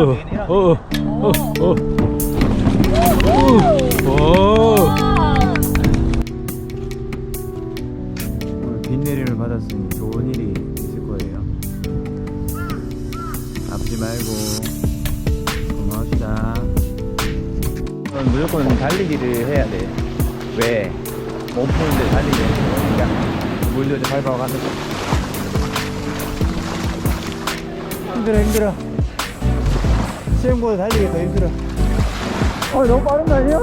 어, 어, 어, 어. 오, 오. 오늘 비 내림을 받았으니 좋은 일이 있을 거예요. 아프지 말고 건강합시다. 넌 무조건 달리기를 해야 돼. 왜? 몸 푸는데 달리기 그러니까 물도 좀 밟아가면서 힘들어 힘들어 시험보다 달리기 더 힘들어 어 너무 빠른 거 아니야?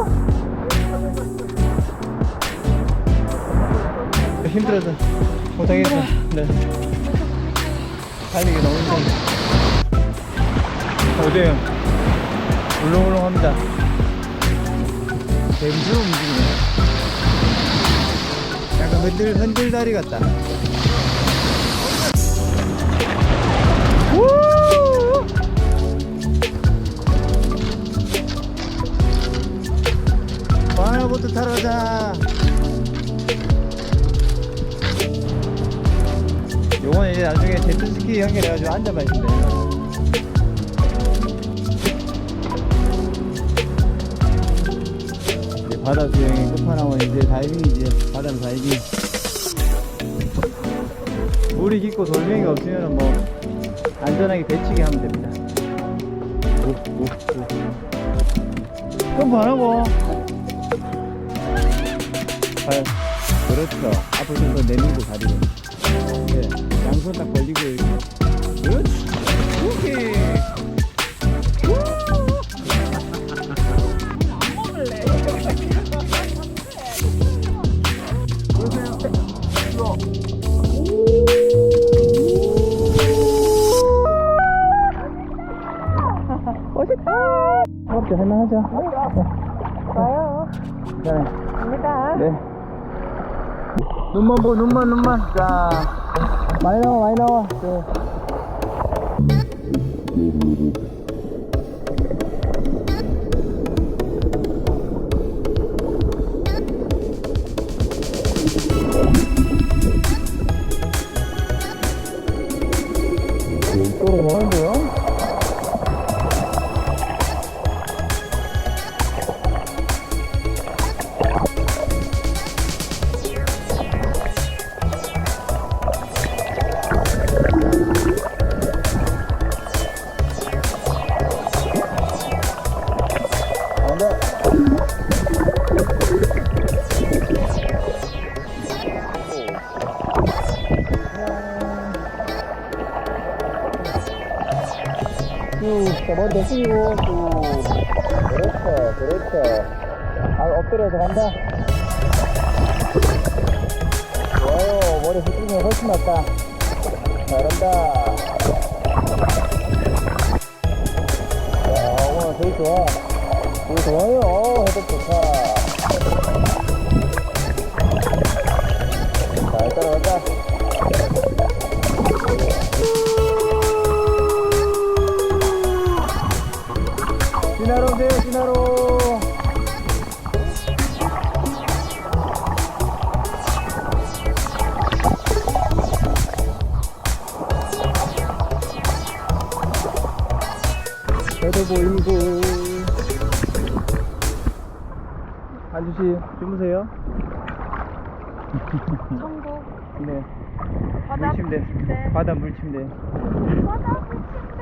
힘들어서 못하겠어 네. 달리기 너무 힘들어 어때요? 울렁울렁합니다 뱀처럼 움직이네 약간 흔들 흔들 다리 같다 나중에 제트스키 연결해가지고 앉아봐 있는데 바다 수영의 끝판왕은 이제 다이빙이지. 바다는 다이빙 물이 깊고 돌멩이가 없으면 뭐 안전하게 배치기 하면 됩니다. 오, 오, 오. 점프 안 하고. 발 그렇죠. 앞을 좀더 내밀고 양 손 딱 벌리고 이렇게 그렇지 오케이 어때 할만하죠? 눈만 보고 눈만 눈만. 자. 많이 나와 많이 나와. 네. 또로 뭐하는데 쭉, 자, 머리 더 숙이고, 쭉. 그렇죠, 그렇죠. 아, 엎드려서 간다. 좋아요. 머리 숙이면 훨씬 낫다. 잘한다. 야, 오늘 되게 좋아. 되게 좋아요. 어, 해독 좋다. 아저씨, 주무세요? 천국. 네. 바다 물침대. 물침대. 바다 물침대. 바다 물침대.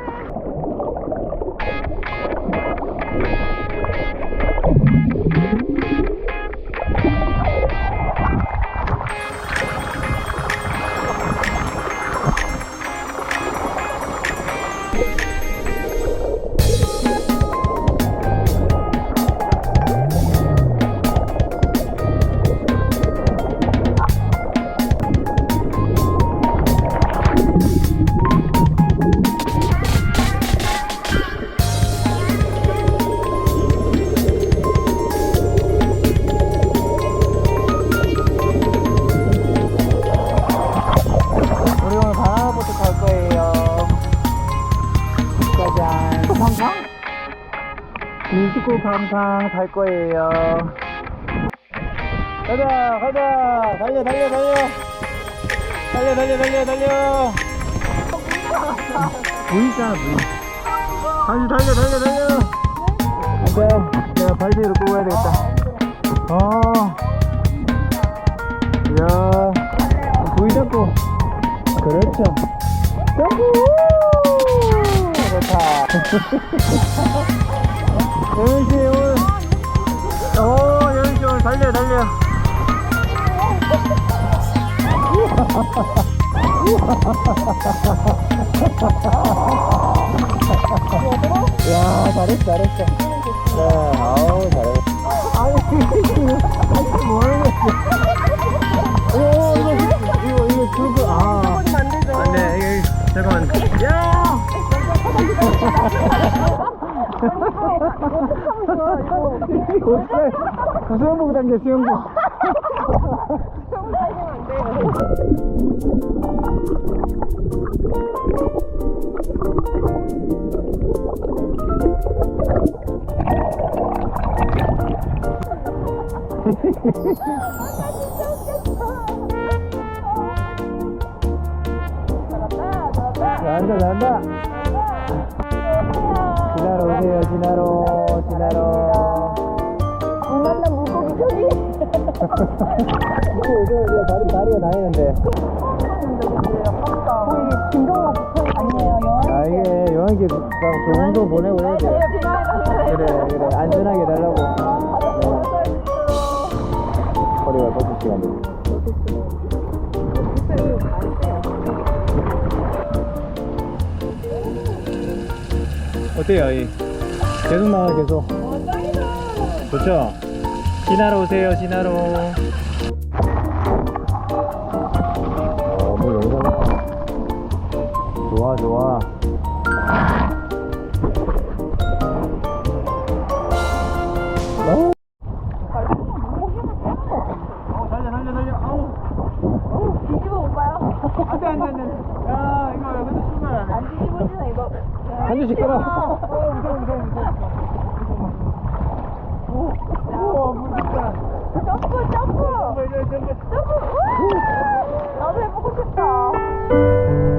짜잔. 팡팡? 미스코 팡팡 탈 거예요. 가자, 가자. 달려, 달려, 달려. 달려, 달려, 달려, 달려. 부 있잖아, 부. 한시 달려 달려 달려 안돼 내가 끄고 가야 되겠다 어 부위 잡고 그렇죠 점프 여은씨 오늘 오 여은씨 오늘 달려 달려. 야 잘했어 잘했어. 네 아우 잘했어 수영복 당겨 수영복 잘한다 잘한다 지나러 오세요 지나러 지나러. 이거 다리 다리가 다니는데 여행기 좋은 보내고 해야 돼 그래 그래 안전하게 달라고 네. 허리가 꺾을 시간 됐어 어때요 이 계속 나와 계속 좋죠 지나러 오세요 지나러 어뭐 영상 좋아 좋아 어? 어, 달려 달려 달려 아우 뒤집어 볼까요? 안돼 안돼 안돼 야 이거 근데 출발 안해 안 뒤집어지나 이거. 한 주씩 끊어 어, 무서워 무서워 무서워. 점프! 어, 점프. 점프! 우와! 나도 해보고 싶다.